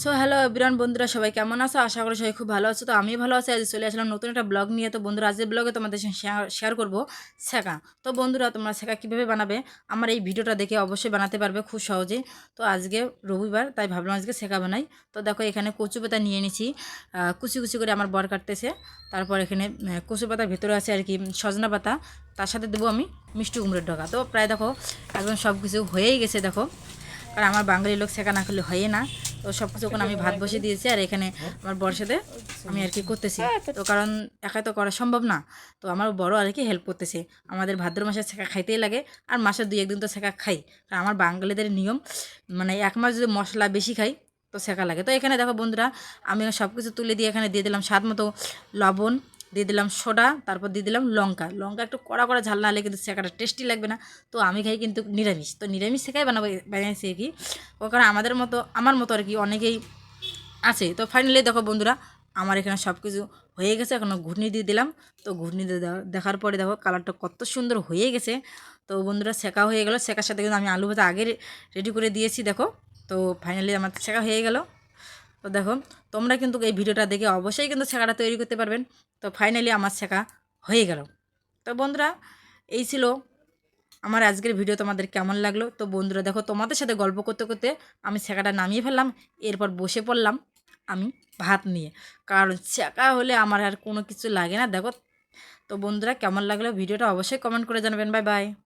So hello everyone বন্ধুরা, সবাই কেমন আছো? আশা করি সবাই খুব ভালো আছো। তো আমি ভালো আছি, আজ চলে আসলাম নতুন একটা ব্লগ নিয়ে। তো বন্ধুরা, আজকের ব্লগে তোমাদের শেয়ার করব শেখা। তো বন্ধুরা, তোমরা শেখা কীভাবে বানাবে? আমার এই ভিডিওটা দেখে অবশ্যই বানাতে পারবে খুব সহজে তো আজকে রবিবার, তাই ভাবলাম আজকে শেখা বানাই। তো দেখো, এখানে কচু পাতা নিয়ে নিছি। কুচি কুচি করে আমার বর কাটতেছে। তারপর এখানে কচু পাতার ভেতরে আছে আর কি সজনা পাতা। তার সাথে দেবো আমি মিষ্টি কুমড়োর ডগা। তো প্রায় দেখো, একদম সব কিছু হয়েই গেছে, দেখো। কারণ আমার বাঙালি লোক শেখা না করলে হয় না। তো সব কিছু ওখানে আমি ভাত বসিয়ে দিয়েছি আর এখানে আমার বর্ষাতে আমি আর কি করতেছি। তো কারণ একাই তো করা সম্ভব না। তো আমার বড় আর কি হেল্প করতেছে। আমাদের ভাদ্র মাসে শেখা খাইতেই লাগে আর মাসে দুই একদিন তো শেখা খাই। কারণ আমার বাঙালিদের নিয়ম মানে এক মাস যদি মশলা বেশি খাই তো শেখা লাগে। তো এখানে দেখো বন্ধুরা আমি সব কিছু তুলে দিয়ে এখানে দিয়ে দিলাম স্বাদ মতো লবণ দিয়ে দিলাম সোডা, তারপর দিয়ে দিলাম লঙ্কা। লঙ্কা একটু কড়া কড়া ঝাল না হলে কিন্তু শেখাটা টেস্টি লাগবে না। তো আমি খাই কিন্তু নিরামিষ। তো নিরামিষ শেখাই বানাবো বানিয়েছি কি ও কারণ আমাদের মতো, আমার মতো আর কি অনেকেই আছে। তো ফাইনালি দেখো বন্ধুরা, আমার এখানে সব কিছু হয়ে গেছে। এখন ঘুটনি দিয়ে দিলাম। তো ঘুটনি দিয়ে দেখার পরে দেখো কালারটা কত সুন্দর হয়ে গেছে। তো বন্ধুরা শেখা হয়ে গেল। শেখার সাথে কিন্তু আমি আলু ভাজা আগে রেডি করে দিয়েছি দেখো। তো ফাইনালি আমার শেখা হয়ে গেল। তো দেখো, তোমরা কিন্তু এই ভিডিওটা দেখে অবশ্যই কিন্তু শেখাটা তৈরি করতে পারবেন। তো ফাইনালি আমার শেখা হয়ে গেল। তো বন্ধুরা, এই ছিল আমার আজকের ভিডিও, তোমাদের কেমন লাগল? তো বন্ধুরা, দেখো, তোমাদের সাথে গল্প করতে করতে আমি শেখাটা নামিয়ে ফেললাম, এরপর বসে পড়লাম আমি ভাত নিয়ে। কারণ শেখা হলে আমার আর কোনো কিছু লাগে না, দেখো। তো বন্ধুরা, কেমন লাগল ভিডিওটা অবশ্যই কমেন্ট করে জানাবেন। Bye bye